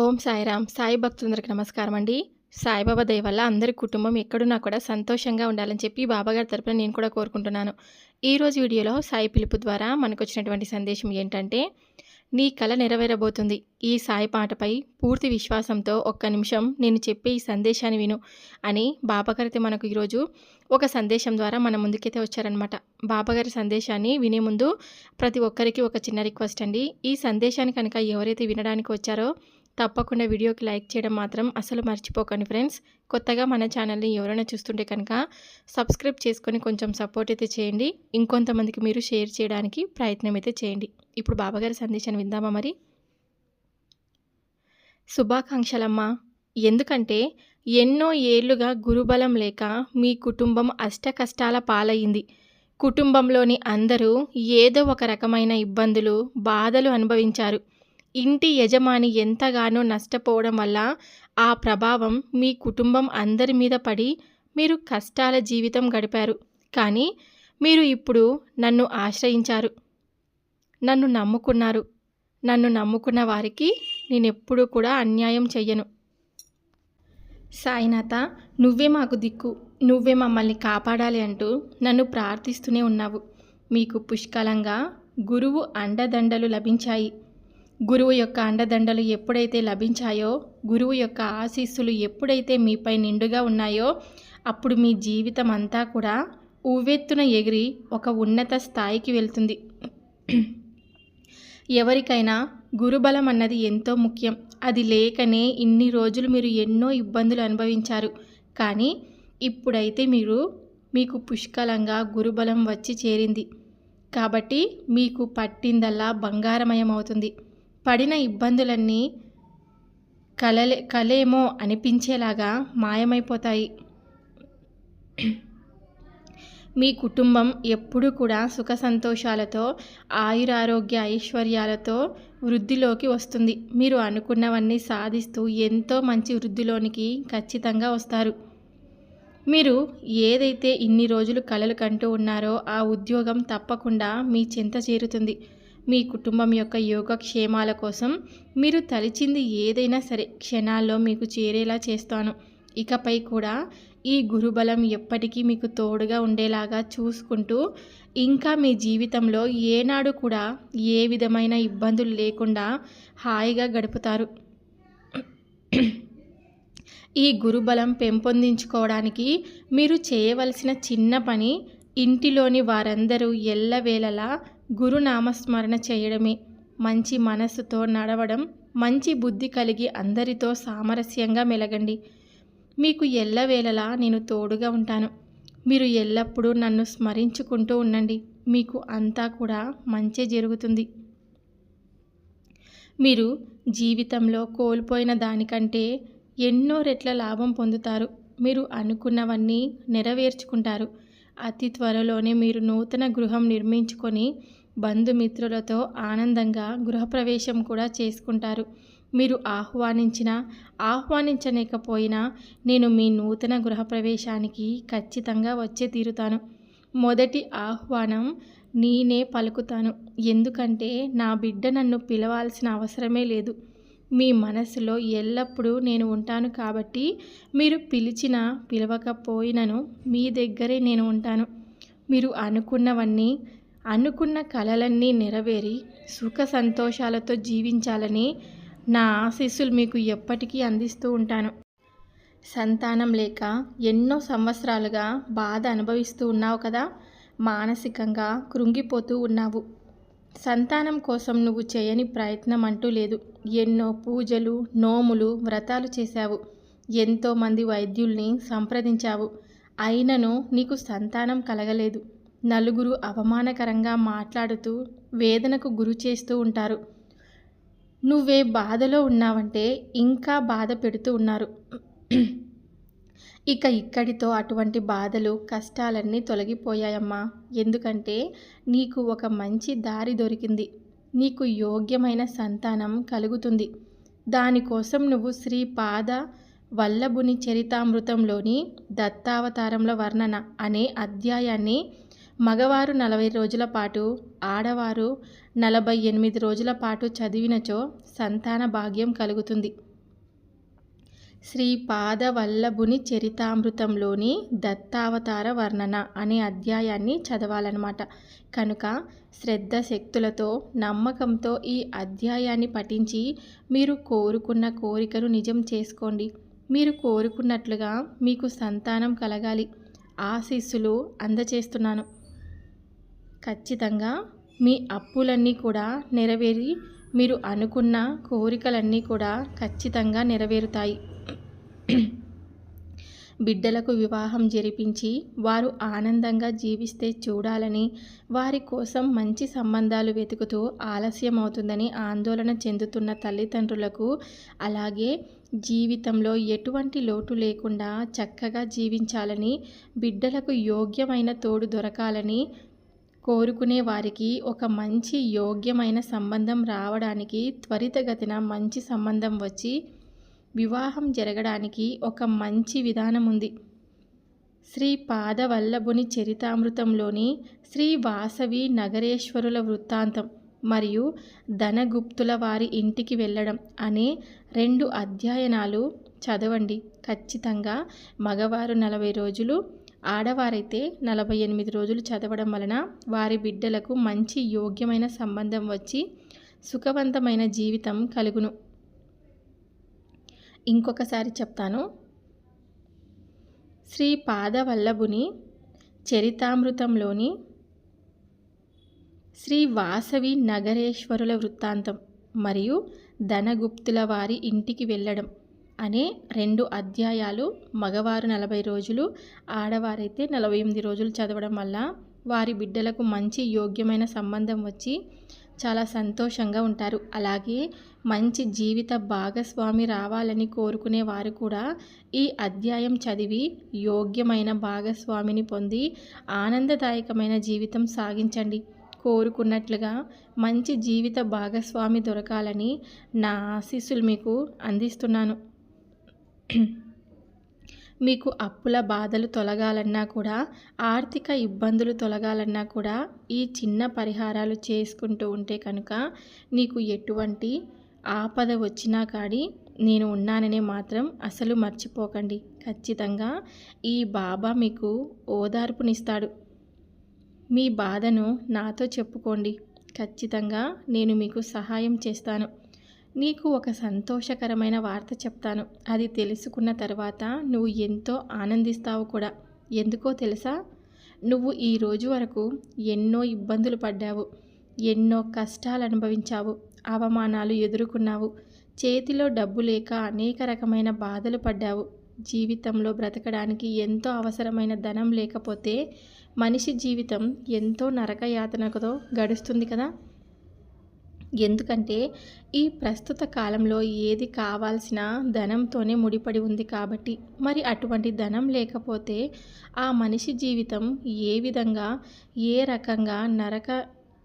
ఓం సాయిరామ్. సాయి భక్తులందరికీ నమస్కారం అండి సాయిబాబా దయ వల్ల అందరి కుటుంబం ఎక్కడున్నా కూడా సంతోషంగా ఉండాలని చెప్పి బాబాగారి తరపున నేను కూడా కోరుకుంటున్నాను. ఈరోజు వీడియోలో సాయి పిలుపు ద్వారా మనకు వచ్చినటువంటి సందేశం ఏంటంటే నీ కళ నెరవేరబోతుంది. ఈ సాయి పాటపై పూర్తి విశ్వాసంతో ఒక్క నిమిషం నేను చెప్పే ఈ సందేశాన్ని విను అని బాబాగారితే మనకు ఈరోజు ఒక సందేశం ద్వారా మన ముందుకైతే వచ్చారనమాట బాబాగారి సందేశాన్ని వినే ముందు ప్రతి ఒక్కరికి ఒక చిన్న రిక్వెస్ట్ అండి. ఈ సందేశాన్ని కనుక ఎవరైతే వినడానికి వచ్చారో తప్పకుండా వీడియోకి లైక్ చేయడం మాత్రం అసలు మర్చిపోకండి ఫ్రెండ్స్. కొత్తగా మన ఛానల్ని ఎవరైనా చూస్తుంటే కనుక సబ్స్క్రైబ్ చేసుకొని కొంచెం సపోర్ట్ అయితే చేయండి. ఇంకొంతమందికి మీరు షేర్ చేయడానికి ప్రయత్నం అయితే చేయండి. ఇప్పుడు బాబాగారి సందేశాన్ని విందామా మరి? శుభాకాంక్షలమ్మా. ఎందుకంటే ఎన్నో ఏళ్ళుగా గురుబలం లేక మీ కుటుంబం అష్ట కష్టాల పాలయ్యింది. కుటుంబంలోని అందరూ ఏదో ఒక రకమైన ఇబ్బందులు బాధలు అనుభవించారు. ఇంటి యజమాని ఎంతగానో నష్టపోవడం వల్ల ఆ ప్రభావం మీ కుటుంబం అందరి మీద పడి మీరు కష్టాల జీవితం గడిపారు. కానీ మీరు ఇప్పుడు నన్ను ఆశ్రయించారు. నన్ను నమ్ముకున్నారు. నన్ను నమ్ముకున్న వారికి నేను ఎప్పుడూ కూడా అన్యాయం చెయ్యను. సాయినాథ నువ్వే మాకు దిక్కు. నువ్వే మమ్మల్ని కాపాడాలి అంటూ నన్ను ప్రార్థిస్తూనే ఉన్నావు. మీకు పుష్కలంగా గురువు అండదండలు లభించాయి. గురువు యొక్క అండదండలు ఎప్పుడైతే లభించాయో గురువు యొక్క ఆశీస్సులు ఎప్పుడైతే మీపై నిండుగా ఉన్నాయో అప్పుడు మీ జీవితం అంతా కూడా ఉవ్వెత్తున ఎగిరి ఒక ఉన్నత స్థాయికి వెళ్తుంది. ఎవరికైనా గురుబలం అన్నది ఎంతో ముఖ్యం. అది లేకనే ఇన్ని రోజులు మీరు ఎన్నో ఇబ్బందులు అనుభవించారు. కానీ ఇప్పుడైతే మీరు మీకు పుష్కలంగా గురుబలం వచ్చి చేరింది. కాబట్టి మీకు పట్టిందల్లా బంగారమయం అవుతుంది పడిన ఇబ్బందులన్నీ కలలే కలేమో అనిపించేలాగా మాయమైపోతాయి. మీ కుటుంబం ఎప్పుడూ కూడా సుఖ సంతోషాలతో ఆయురారోగ్య ఐశ్వర్యాలతో వృద్ధిలోకి వస్తుంది. మీరు అనుకున్నవన్నీ సాధిస్తూ ఎంతో మంచి వృద్ధిలోనికి ఖచ్చితంగా వస్తారు. మీరు ఏదైతే ఇన్ని రోజులు కలలు కంటూ ఉన్నారో ఆ ఉద్యోగం తప్పకుండా మీ చెంత చేరుతుంది. మీ కుటుంబం యొక్క యోగక్షేమాల కోసం మీరు తలిచింది ఏదైనా సరే క్షణాల్లో మీకు చేరేలా చేస్తాను. ఇకపై కూడా ఈ గురుబలం ఎప్పటికీ మీకు తోడుగా ఉండేలాగా చూసుకుంటూ ఇంకా మీ జీవితంలో ఏనాడు కూడా ఏ విధమైన ఇబ్బందులు లేకుండా హాయిగా గడుపుతారు. ఈ గురుబలం పెంపొందించుకోవడానికి మీరు చేయవలసిన చిన్న పని ఇంటిలోని వారందరూ ఎల్లవేళలా గురునామస్మరణ చేయడమే. మంచి మనస్సుతో నడవడం మంచి బుద్ధి కలిగి అందరితో సామరస్యంగా మెలగండి. మీకు ఎల్లవేళలా నేను తోడుగా ఉంటాను. మీరు ఎల్లప్పుడూ నన్ను స్మరించుకుంటూ ఉండండి. మీకు అంతా కూడా మంచి జరుగుతుంది. మీరు జీవితంలో కోల్పోయిన దానికంటే ఎన్నో రెట్ల లాభం పొందుతారు. మీరు అనుకున్నవన్నీ నెరవేర్చుకుంటారు. అతి త్వరలోనే మీరు నూతన గృహం నిర్మించుకొని బంధుమిత్రులతో ఆనందంగా గృహప్రవేశం కూడా చేసుకుంటారు. మీరు ఆహ్వానించినా ఆహ్వానించలేకపోయినా నేను మీ నూతన గృహప్రవేశానికి ఖచ్చితంగా వచ్చే తీరుతాను. మొదటి ఆహ్వానం నేనే పలుకుతాను. ఎందుకంటే నా బిడ్డ నన్ను పిలవాల్సిన అవసరమే లేదు. మీ మనసులో ఎల్లప్పుడూ నేను ఉంటాను కాబట్టి మీరు పిలిచినా పిలవకపోయినను మీ దగ్గరే నేను ఉంటాను. మీరు అనుకున్నవన్నీ అనుకున్న కలలన్నీ నెరవేరి సుఖ సంతోషాలతో జీవించాలని నా ఆశీస్సులు మీకు ఎప్పటికీ అందిస్తూ ఉంటాను. సంతానం లేక ఎన్నో సంవత్సరాలుగా బాధ అనుభవిస్తూ ఉన్నావు కదా? మానసికంగా కృంగిపోతూ ఉన్నావు. సంతానం కోసం నువ్వు చేయని ప్రయత్నం అంటూ లేదు. ఎన్నో పూజలు నోములు వ్రతాలు చేశావు. ఎంతోమంది వైద్యుల్ని సంప్రదించావు. అయినను నీకు సంతానం కలగలేదు. నలుగురు అవమానకరంగా మాట్లాడుతూ వేదనకు గురి చేస్తూ ఉంటారు. నువ్వే బాధలో ఉన్నావంటే ఇంకా బాధ పెడుతూ ఉన్నారు. ఇక ఇక్కడితో అటువంటి బాధలు కష్టాలన్నీ తొలగిపోయాయమ్మా. ఎందుకంటే నీకు ఒక మంచి దారి దొరికింది. నీకు యోగ్యమైన సంతానం కలుగుతుంది. దానికోసం నువ్వు శ్రీ పాద వల్లభుని చరితామృతంలోని దత్తావతారంలో వర్ణన అనే అధ్యాయాన్ని మగవారు నలభై రోజుల పాటు ఆడవారు నలభై ఎనిమిది రోజుల పాటు చదివినచో సంతాన భాగ్యం కలుగుతుంది. శ్రీ పాదవల్లభుని చరితామృతంలోని దత్తావతార వర్ణన అనే అధ్యాయాన్ని చదవాలన్నమాట. కనుక శ్రద్ధ శక్తులతో నమ్మకంతో ఈ అధ్యాయాన్ని పఠించి మీరు కోరుకున్న కోరికను నిజం చేసుకోండి. మీరు కోరుకున్నట్లుగా మీకు సంతానం కలగాలి. ఆశీస్సులు అందచేస్తున్నాను. ఖచ్చితంగా మీ అప్పులన్నీ కూడా నెరవేరి మీరు అనుకున్న కోరికలన్నీ కూడా ఖచ్చితంగా నెరవేరుతాయి. బిడ్డలకు వివాహం జరిపించి వారు ఆనందంగా జీవిస్తే చూడాలని వారి కోసం మంచి సంబంధాలు వెతుకుతూ ఆలస్యం అవుతుందని ఆందోళన చెందుతున్న తల్లిదండ్రులకు అలాగే జీవితంలో ఎటువంటి లోటు లేకుండా చక్కగా జీవించాలని బిడ్డలకు యోగ్యమైన తోడు దొరకాలని కోరుకునే వారికి ఒక మంచి యోగ్యమైన సంబంధం రావడానికి త్వరితగతిన మంచి సంబంధం వచ్చి వివాహం జరగడానికి ఒక మంచి విధానం ఉంది శ్రీ పాదవల్లభుని చరితామృతంలోని శ్రీ వాసవి నగరేశ్వరుల వృత్తాంతం మరియు ధనగుప్తుల వారి ఇంటికి వెళ్ళడం అనే రెండు అధ్యయనాలు చదవండి. ఖచ్చితంగా మగవారు నలభై రోజులు ఆడవారైతే నలభై ఎనిమిది రోజులు చదవడం వలన వారి బిడ్డలకు మంచి యోగ్యమైన సంబంధం వచ్చి సుఖవంతమైన జీవితం కలుగును. ఇంకొకసారి చెప్తాను. శ్రీ పాదవల్లభుని చరితామృతంలోని శ్రీ వాసవి నగరేశ్వరుల వృత్తాంతం మరియు ధనగుప్తుల వారి ఇంటికి వెళ్ళడం. అనే రెండు అధ్యాయాలు మగవారు నలభై రోజులు ఆడవారైతే నలభై ఎనిమిది రోజులు చదవడం వల్ల వారి బిడ్డలకు మంచి యోగ్యమైన సంబంధం వచ్చి చాలా సంతోషంగా ఉంటారు. అలాగే మంచి జీవిత భాగస్వామి రావాలని కోరుకునే వారు కూడా ఈ అధ్యాయం చదివి యోగ్యమైన భాగస్వామిని పొంది ఆనందదాయకమైన జీవితం సాగించండి. కోరుకున్నట్లుగా మంచి జీవిత భాగస్వామి దొరకాలని నా ఆశీస్సులు మీకు అందిస్తున్నాను. మీకు అప్పుల బాధలు తొలగాలన్నా కూడా ఆర్థిక ఇబ్బందులు తొలగాలన్నా కూడా ఈ చిన్న పరిహారాలు చేసుకుంటూ ఉంటే కనుక నీకు ఎటువంటి ఆపద వచ్చినా కానీ నేను ఉన్నాననే మాత్రం అసలు మర్చిపోకండి. ఖచ్చితంగా ఈ బాబా మీకు ఓదార్పునిస్తాడు. మీ బాధను నాతో చెప్పుకోండి. ఖచ్చితంగా నేను మీకు సహాయం చేస్తాను. నీకు ఒక సంతోషకరమైన వార్త చెప్తాను. అది తెలుసుకున్న తర్వాత నువ్వు ఎంతో ఆనందిస్తావు కూడా. ఎందుకో తెలుసా? నువ్వు ఈ రోజు వరకు ఎన్నో ఇబ్బందులు పడ్డావు. ఎన్నో కష్టాలు అనుభవించావు. అవమానాలు ఎదుర్కొన్నావు. చేతిలో డబ్బు లేక అనేక రకమైన బాధలు పడ్డావు. జీవితంలో బ్రతకడానికి ఎంతో అవసరమైన ధనం లేకపోతే మనిషి జీవితం ఎంతో నరకయాతనకతో గడుస్తుంది కదా? ఎందుకంటే ఈ ప్రస్తుత కాలంలో ఏది కావాల్సిన ధనంతోనే ముడిపడి ఉంది కాబట్టి. మరి అటువంటి ధనం లేకపోతే ఆ మనిషి జీవితం ఏ విధంగా ఏ రకంగా నరక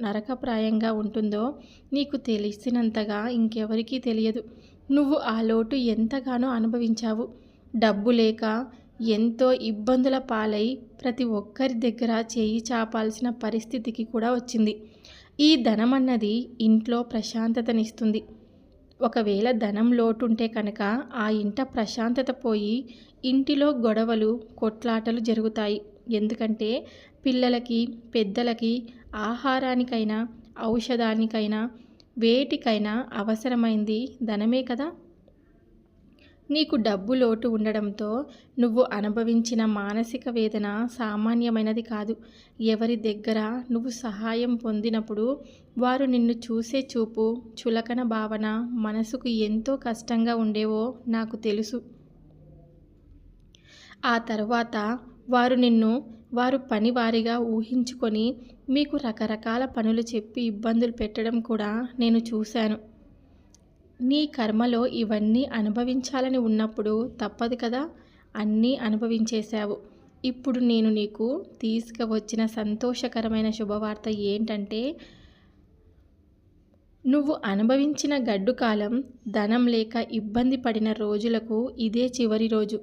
నరకప్రాయంగా ఉంటుందో నీకు తెలిసినంతగా ఇంకెవరికీ తెలియదు. నువ్వు ఆ లోటు ఎంతగానో అనుభవించావు. డబ్బు లేక ఎంతో ఇబ్బందుల పాలై ప్రతి ఒక్కరి దగ్గర చేయి చాపాల్సిన పరిస్థితికి కూడా వచ్చింది. ఈ ధనం అన్నది ఇంట్లో ప్రశాంతతనిస్తుంది. ఒకవేళ ధనం లోటుంటే కనుక ఆ ఇంట ప్రశాంతత పోయి ఇంటిలో గొడవలు కొట్లాటలు జరుగుతాయి. ఎందుకంటే పిల్లలకి పెద్దలకి ఆహారానికైనా ఔషధానికైనా వేటికైనా అవసరమైంది ధనమే కదా. నీకు డబ్బు లోటు ఉండడంతో నువ్వు అనుభవించిన మానసిక వేదన సామాన్యమైనది కాదు. ఎవరి దగ్గర నువ్వు సహాయం పొందినప్పుడు వారు నిన్ను చూసే చూపు చులకన భావన మనసుకు ఎంతో కష్టంగా ఉండేవో నాకు తెలుసు. ఆ తర్వాత వారు నిన్ను వారు పనివారిగా ఊహించుకొని మీకు రకరకాల పనులు చెప్పి ఇబ్బందులు పెట్టడం కూడా నేను చూశాను. నీ కర్మలో ఇవన్నీ అనుభవించాలని ఉన్నప్పుడు తప్పదు కదా? అన్నీ అనుభవించేశావు. ఇప్పుడు నేను నీకు తీసుకువచ్చిన సంతోషకరమైన శుభవార్త ఏంటంటే నువ్వు అనుభవించిన గడ్డు కాలం ధనం లేక ఇబ్బంది పడిన రోజులకు ఇదే చివరి రోజు.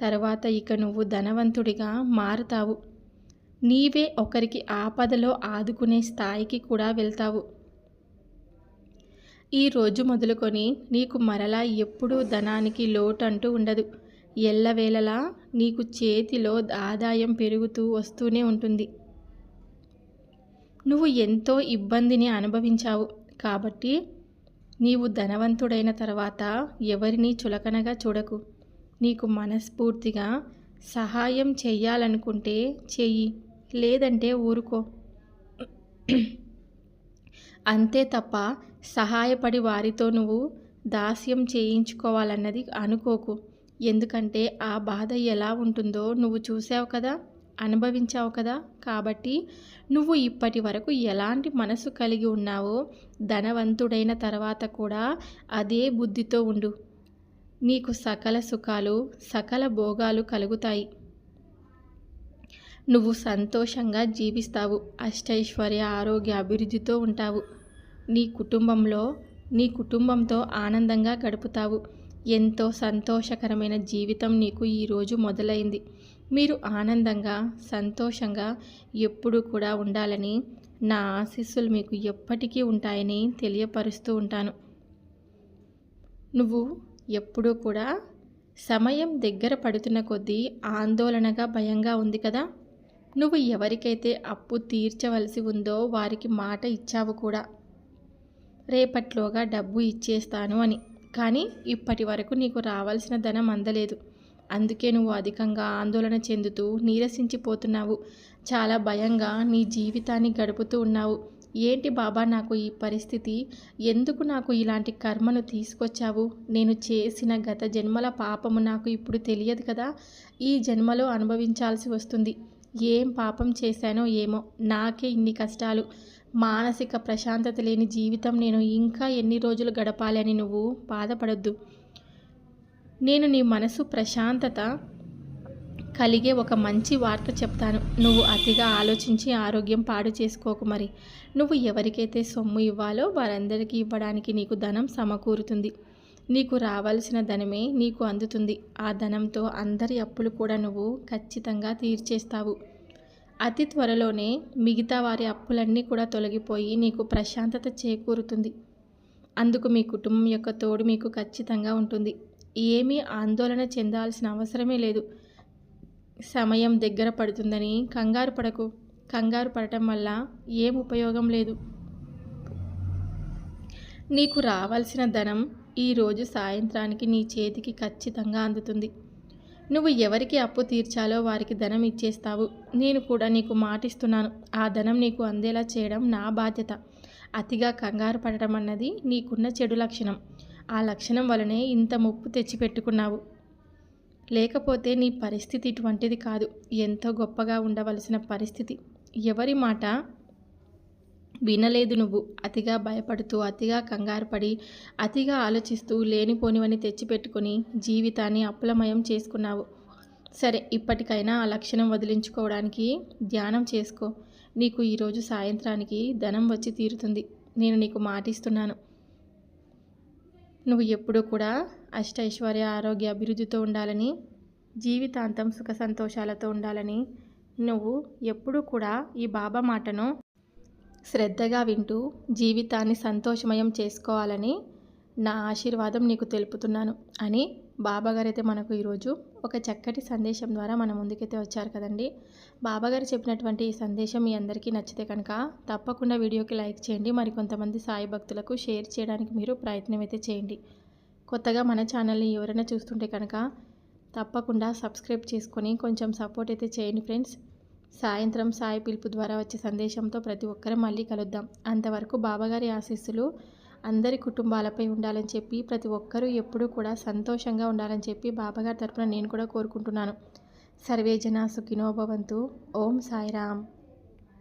తర్వాత ఇక నువ్వు ధనవంతుడిగా మారుతావు. నీవే ఒకరికి ఆపదలో ఆదుకునే స్థాయికి కూడా వెళ్తావు. ఈ రోజు మొదలుకొని నీకు మరలా ఎప్పుడూ ధనానికి లోటు అంటూ ఉండదు. ఎల్లవేళలా నీకు చేతిలో ఆదాయం పెరుగుతూ వస్తూనే ఉంటుంది. నువ్వు ఎంతో ఇబ్బందిని అనుభవించావు. కాబట్టి నీవు ధనవంతుడైన తర్వాత ఎవరిని చులకనగా చూడకు. నీకు మనస్ఫూర్తిగా సహాయం చెయ్యాలనుకుంటే చెయ్యి లేదంటే ఊరుకో. అంతే తప్ప సహాయపడి వారితో నువ్వు దాస్యం చేయించుకోవాలన్నది అనుకోకు. ఎందుకంటే ఆ బాధ ఎలా ఉంటుందో నువ్వు చూసావు కదా అనుభవించావు కదా. కాబట్టి నువ్వు ఇప్పటి వరకు ఎలాంటి మనసు కలిగి ఉన్నావో ధనవంతుడైన తర్వాత కూడా అదే బుద్ధితో ఉండు. నీకు సకల సుఖాలు సకల భోగాలు కలుగుతాయి. నువ్వు సంతోషంగా జీవిస్తావు. అష్టైశ్వర్య ఆరోగ్య అభివృద్ధితో ఉంటావు. నీ కుటుంబంలో నీ కుటుంబంతో ఆనందంగా గడుపుతావు. ఎంతో సంతోషకరమైన జీవితం నీకు ఈరోజు మొదలైంది. మీరు ఆనందంగా సంతోషంగా ఎప్పుడు కూడా ఉండాలని నా ఆశీస్సులు మీకు ఎప్పటికీ ఉంటాయని తెలియపరుస్తూ ఉంటాను. నువ్వు ఎప్పుడూ కూడా సమయం దగ్గర పడుతున్న కొద్దీ ఆందోళనగా భయంగా ఉంది కదా? నువ్వు ఎవరికైతే అప్పు తీర్చవలసి ఉందో వారికి మాట ఇచ్చావు కూడా. రేపట్లోగా డబ్బు ఇచ్చేస్తాను అని. కానీ ఇప్పటి వరకు నీకు రావాల్సిన ధనం అందలేదు. అందుకే నువ్వు అధికంగా ఆందోళన చెందుతూ నీరసించిపోతున్నావు. చాలా భయంగా నీ జీవితాన్ని గడుపుతూ ఉన్నావు. ఏంటి బాబా నాకు ఈ పరిస్థితి? ఎందుకు నాకు ఇలాంటి కర్మను తీసుకొచ్చావు? నేను చేసిన గత జన్మల పాపము నాకు ఇప్పుడు తెలియదు కదా. ఈ జన్మలో అనుభవించాల్సి వస్తుంది. ఏం పాపం చేశానో ఏమో. నాకే ఇన్ని కష్టాలు. మానసిక ప్రశాంతత లేని జీవితం నేను ఇంకా ఎన్ని రోజులు గడపాలి అని నువ్వు బాధపడద్దు. నేను నీ మనసు ప్రశాంతత కలిగే ఒక మంచి వార్త చెప్తాను. నువ్వు అతిగా ఆలోచించి ఆరోగ్యం పాడు చేసుకోకు మరి. నువ్వు ఎవరికైతే సొమ్ము ఇవ్వాలో వారందరికీ ఇవ్వడానికి నీకు ధనం సమకూరుతుంది. నీకు రావాల్సిన ధనమే నీకు అందుతుంది. ఆ ధనంతో అందరి అప్పులు కూడా నువ్వు ఖచ్చితంగా తీర్చేస్తావు. అతి త్వరలోనే మిగతా వారి అప్పులన్నీ కూడా తొలగిపోయి నీకు ప్రశాంతత చేకూరుతుంది. అందుకు మీ కుటుంబం యొక్క తోడు మీకు ఖచ్చితంగా ఉంటుంది. ఏమీ ఆందోళన చెందాల్సిన అవసరమే లేదు. సమయం దగ్గర పడుతుందని కంగారు పడకు. కంగారు పడటం వల్ల ఏం ఉపయోగం లేదు. నీకు రావాల్సిన ధనం ఈరోజు సాయంత్రానికి నీ చేతికి ఖచ్చితంగా అందుతుంది. నువ్వు ఎవరికి అప్పు తీర్చాలో వారికి ధనం ఇచ్చేస్తావు. నేను కూడా నీకు మాటిస్తున్నాను. ఆ ధనం నీకు అందేలా చేయడం నా బాధ్యత. అతిగా కంగారు పడటం అన్నది నీకున్న చెడు లక్షణం. ఆ లక్షణం వలనే ఇంత ముప్పు తెచ్చిపెట్టుకున్నావు. లేకపోతే నీ పరిస్థితి ఇటువంటిది కాదు. ఎంతో గొప్పగా ఉండవలసిన పరిస్థితి. ఎవరి మాట వినలేదు నువ్వు. అతిగా భయపడుతూ అతిగా కంగారుపడి అతిగా ఆలోచిస్తూ లేనిపోనివని తెచ్చిపెట్టుకుని జీవితాన్ని అప్పులమయం చేసుకున్నావు. సరే ఇప్పటికైనా ఆ లక్షణం వదిలించుకోవడానికి ధ్యానం చేసుకో. నీకు ఈరోజు సాయంత్రానికి ధనం వచ్చి తీరుతుంది. నేను నీకు మాటిస్తున్నాను. నువ్వు ఎప్పుడూ కూడా అష్టైశ్వర్య ఆరోగ్య అభివృద్ధితో ఉండాలని జీవితాంతం సుఖ సంతోషాలతో ఉండాలని నువ్వు ఎప్పుడూ కూడా ఈ బాబా మాటను శ్రద్ధగా వింటూ జీవితాన్ని సంతోషమయం చేసుకోవాలని నా ఆశీర్వాదం నీకు తెలుపుతున్నాను అని బాబాగారు అయితే మనకు ఈరోజు ఒక చక్కటి సందేశం ద్వారా మన ముందుకైతే వచ్చారు కదండి. బాబాగారు చెప్పినటువంటి ఈ సందేశం మీ అందరికీ నచ్చితే కనుక తప్పకుండా వీడియోకి లైక్ చేయండి మరి కొంతమంది సాయి భక్తులకు షేర్ చేయడానికి మీరు ప్రయత్నం అయితే చేయండి. కొత్తగా మన ఛానల్ని ఎవరైనా చూస్తుంటే కనుక తప్పకుండా సబ్స్క్రైబ్ చేసుకొని కొంచెం సపోర్ట్ అయితే చేయండి ఫ్రెండ్స్. సాయంత్రం సాయి పిలుపు ద్వారా వచ్చే సందేశంతో ప్రతి ఒక్కరం మళ్ళీ కలుద్దాం. అంతవరకు బాబాగారి ఆశీస్సులు అందరి కుటుంబాలపై ఉండాలని చెప్పి ప్రతి ఒక్కరూ ఎప్పుడూ కూడా సంతోషంగా ఉండాలని చెప్పి బాబాగారి తరపున నేను కూడా కోరుకుంటున్నాను. సర్వే జన సుఖినోభవంతు ఓం సాయిరామ్.